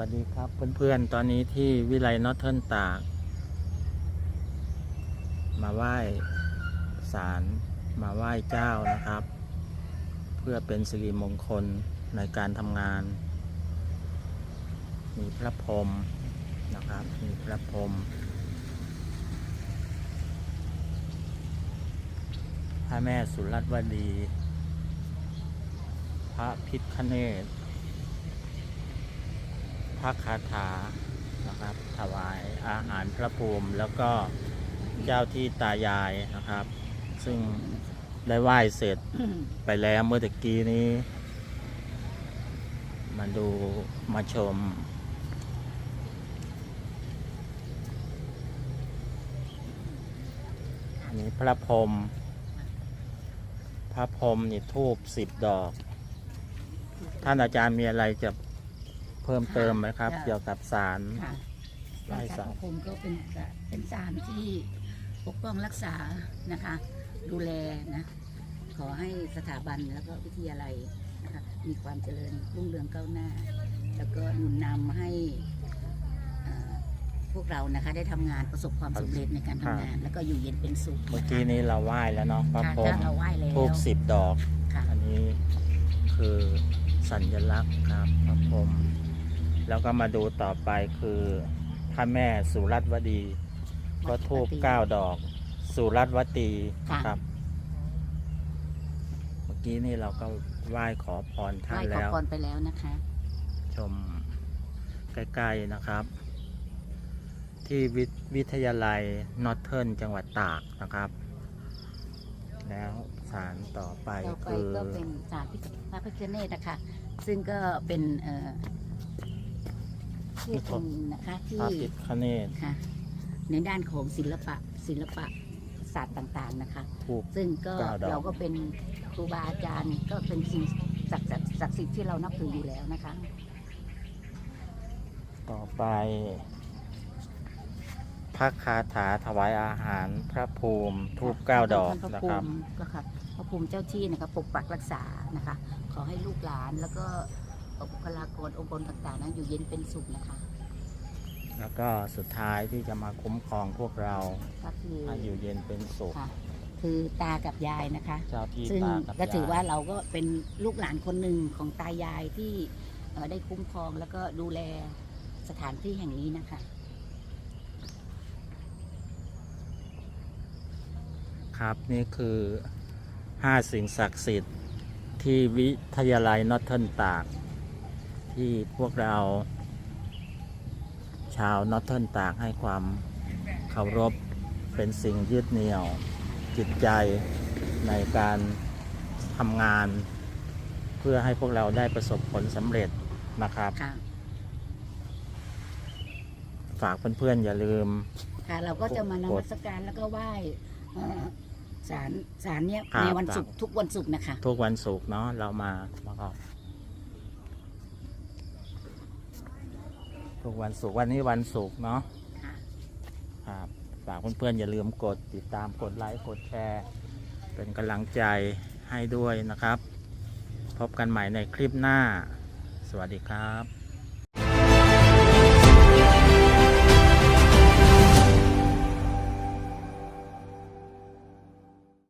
วัสดีครับเพื่อนๆ ตอนนี้ที่วิไลนอตเทิร์นตาก มาไหว้ศาลมาไหว้เจ้านะครับ เพื่อเป็นสิริมงคลในการทำงาน มีพระพรหมนะครับ มีพระพรหมพระแม่สุรัตวดี พระพิฆเนศ พระคาถานะครับ ถวายอาหารพระภูมิแล้วก็เจ้าที่ตายายนะครับ ซึ่งได้ไหว้เสร็จไปแล้วเมื่อตะกี้นี้ มาดูมาชม อันนี้พระพรมพระพรมนี่ทูบสิบดอก ท่านอาจารย์มีอะไรจะ เพิ่มเติมไหมครับ ค่ะ เกี่ยวกับสาร ค่ะไหว้สารศาลพระพรหมก็เป็นเป็นสารที่ปกป้องรักษานะคะ ดูแลนะ ขอให้สถาบันแล้วก็วิทยาลัยนะคะมีความเจริญรุ่งเรืองก้าวหน้า แล้วก็หนุนนำให้เอ่อพวกเรานะคะ ได้ทำงานประสบความสำเร็จในการทำงาน แล้วก็อยู่เย็นเป็นสุขเมื่อนะคะกี้นี้เราไหว้แล้วเนาะพระค่ะพรหมถ้าเราไหว้แล้วทูบสิบดอก ค่ะ อันนี้คือสัญลักษณ์ครับพระพรหม แล้วก็มาดูต่อไปคือพระแม่สุรัตวดี ก็ทูบเก้าดอก สุรัตวตีค่ะ ครับ เมื่อกี้นี่เราก็ไหว้ขอพรไหท่าว้นขอแล้ว พรไปแล้วนะคะ ชมใกล้ๆนะครับ ที่วิวิทยาลัยนอร์เทิร์นจังหวัดตากนะครับ แล้วสารต่อไปต่อไปคือ ก็เป็นสารพิพระพิฆเนศนะคะซึ่งก็เป็นเอ่อ เทพองค์นะคะพที่ระพิฆเนศค่ะ ในด้านของศิลปะศิลปะศาสตร์ต่างๆนะคะทูบซึ่งก็เก้าดอก เราก็เป็นครูบาอาจารย์ก็เป็นสิ่งศักดิ์ศักดิ์ศักดิ์สิทธิ์ที่เรานับถืออยู่แล้วนะคะ ต่อไป พระคาถาถวายอาหารพระภูมิทูบเก้าดอกท่านพระนะภูครับมิก็ค่ะพระภูมิเจ้าที่นะคะปกปักรักษานะคะ ขอให้ลูกหลานแล้วก็ บุคลากรองค์กรต่างๆ นั้นอยู่เย็นเป็นสุขนะคะ แล้วก็สุดท้ายที่จะมาคุ้มครองพวกเราก็คือให้อยู่เย็นเป็นสุขค่ะคือตากับยายนะคะ เจ้าที่ซึ่งตากับก็ถือยายว่าเราก็เป็นลูกหลานคนหนึ่งของตายายที่เอ่อได้คุ้มครองแล้วก็ดูแลสถานที่แห่งนี้นะคะ ครับนี่คือห้าสิ่งศักดิ์สิทธิ์ที่วิทยาลัยนอร์เทิร์นตาก ที่พวกเรา ชาวนอร์เทิร์นตากให้ความเคารพเป็นสิ่งยึดเหนี่ยว จิตใจในการทำงาน เพื่อให้พวกเราได้ประสบผลสำเร็จนะครับ ค่ะฝากเพื่อนๆอย่าลืม ค่ะเราก็จะมานกมัดสการแล้วก็ไหว้เอ่อศาลศาลเนี้ยครับ ในวันศุกร์ทุกวันศุกร์นะคะ ทุกวันศุกร์เนาะเรามาแล้วก็ ทุกวันศุกร์วันนี้วันศุกร์เนาะค่ะ ครับฝากเพื่อนๆอย่าลืมกดติดตามกดไลค์กดแชร์ เป็นกำลังใจให้ด้วยนะครับ พบกันใหม่ในคลิปหน้า สวัสดีครับ